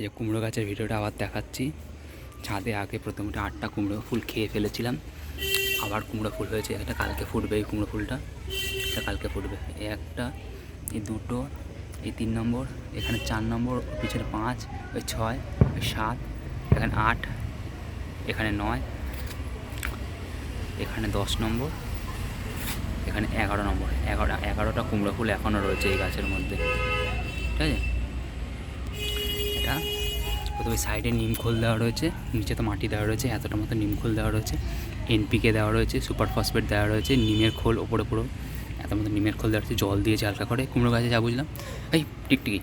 এই যে কুমড়ো গাছের ভিডিওটা আবার দেখাচ্ছি। ছাদে আগে প্রথমে আটটা কুমড়ো ফুল খেয়ে ফেলেছিলাম। আবার কুমড়ো ফুল হয়েছে একটা কালকে ফুটবে এই কুমড়ো ফুলটা। এটা কালকে ফুটবে। এই একটা, এই দুটো, এই তিন নম্বর, এখানে চার নম্বর পিছনে পাঁচ ওই ছয় ওই সাত, এখানে আট, এখানে নয়, এখানে দশ নম্বর, এখানে এগারো নম্বর। এগারো, এগারোটা কুমড়ো ফুল এখনও রয়েছে এই গাছের মধ্যে। ঠিক আছে? প্রথমে সাইডে নিমখোল দেওয়া রয়েছে নিচে তো মাটি দেওয়া রয়েছে, এতটা মতো নিমখোল দেওয়া রয়েছে এনপিকে দেওয়া রয়েছে সুপার ফসফেট দেওয়া রয়েছে, নিমের খোল ওপরে পুরো এত মতো নিমের খোল দেওয়া রয়েছে, জল দিয়েছে হালকা করে। কুমড়ো গাছে যা বুঝলাম, এই টিকটিকি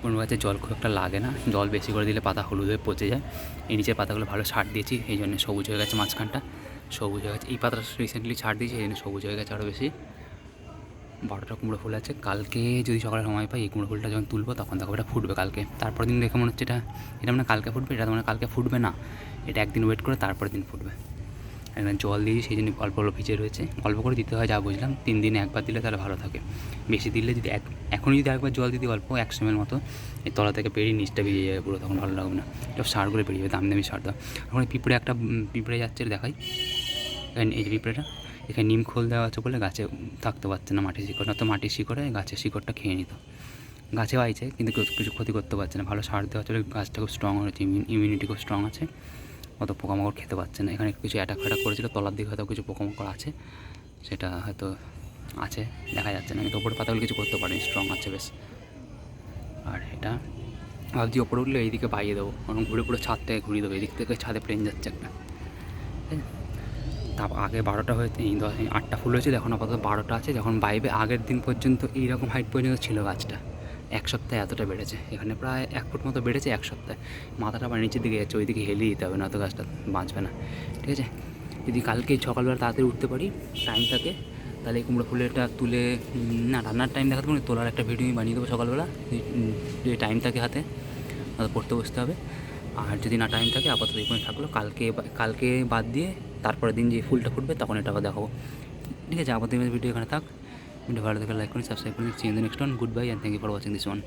কুমড়ো গাছে জল খুব একটা লাগে না, জল বেশি করে দিলে পাতা হলুদ হয়ে পচে যায়, এই নিচের পাতাগুলো ভালো সার দিয়েছি, এই জন্য সবুজ হয়ে গেছে মাঝখানটা, সবুজ হয়ে গেছে, এই পাতাটা রিসেন্টলি ছাড় দিয়েছি, এই জন্য সবুজ হয়ে গেছে আরও বেশি। বারোটা কুমড়ো ফুল আছে। কালকে যদি সকালে সময় পাই, এই কুমড়ো ফুলটা যখন তুলবো, তখন দেখো এটা ফুটবে কালকে। তারপর দিন দেখে মনে হচ্ছে এটা এটা মানে কালকে ফুটবে, এটা মানে কালকে ফুটবে না। এটা একদিন ওয়েট করে তারপর দিন ফুটবে। এখানে জল দিয়েছি সেই জন্য অল্প অল্প ভিজে রয়েছে। অল্প করে দিতে হয় যা বুঝলাম, তিন দিনে একবার দিলে তাহলে ভালো থাকে। বেশি দিলে যদি এক, এখনই যদি একবার জল দিতে অল্প এক এমএল মতো, এই তলা থেকে পেরিয়ে নিচটা বেরিয়ে যাবে পুরো, তখন ভালো লাগবে না। এটা সারগুলো বেরিয়ে যাবে, দামি দামি সার দাও। এখন পিঁপড়ে একটা পিঁপড়ে যাচ্ছে দেখাই। এই যে পিঁপড়েটা। এখানে নিম খোল দেওয়া আছে বলে গাছে থাকতে পারছে না মাটির শিকড় না তো মাটির শিকড়ে গাছের শিকড়টা খেয়ে নিত। গাছে আইছে, কিন্তু কিছু ক্ষতি করতে পারছে না। ভালো সার দেওয়া চলে গাছটা খুব স্ট্রং হয়েছে ইমিউনিটি খুব স্ট্রং আছে। অত পোকামাকড় খেতে পারছে না। এখানে কিছু অ্যাটাক ফ্যাটাক করেছিল, তলার দিকে হয়তো কিছু পোকামাকড় আছে, সেটা হয়তো আছে, দেখা যাচ্ছে না। কিন্তু ওপরে পাতাগুলো কিছু করতে পারেনি স্ট্রং আছে বেশ। আর এটা ভাবছি ওপরে উঠলে এইদিকে বাইয়ে দেবো, কারণ ঘুরে পুরো ছাদ থেকে ঘুরিয়ে দেবো। এদিক থেকে ছাদে প্লেন যাচ্ছে একটা। ঠিক আছে? তারপর আগে বারোটা হয়েছে এই দশ আটটা ফুল হয়েছিল, এখন আপাতত বারোটা আছে। যখন বাইবে আগের দিন পর্যন্ত এইরকম হাইট পর্যন্ত ছিল গাছটা, এক সপ্তাহে এতটা বেড়েছে। এখানে প্রায় এক ফুট মতো বেড়েছে এক সপ্তাহে। মাথাটা আবার নিচের দিকে যাচ্ছে, ওইদিকে হেলিয়ে দিতে হবে না তো গাছটা বাঁচবে না। ঠিক আছে? যদি কালকে সকালবেলা তাড়াতাড়ি উঠতে পারি টাইম থাকে তাহলে এই কুমড়ো ফুলেরটা তুলে না, রান্নার টাইম দেখাতে পারি তোলার একটা ভিডিও আমি বানিয়ে দেবো সকালবেলা যদি টাইম থাকে হাতে পড়তে বসতে হবে। আর যদি না টাইম থাকে, আপাতত এই থাকল। কালকে কালকে বাদ দিয়ে তারপরের দিন যে ফুলটা ফুটবে তখন এটা আবার দেখাবো। ঠিক আছে, আপাতত ভিডিও এখানে থাক। ভিডিও ভালো দেখে লাইক করুন সাবস্ক্রাইব করুন। See in the next one goodbye and thank you for watching this one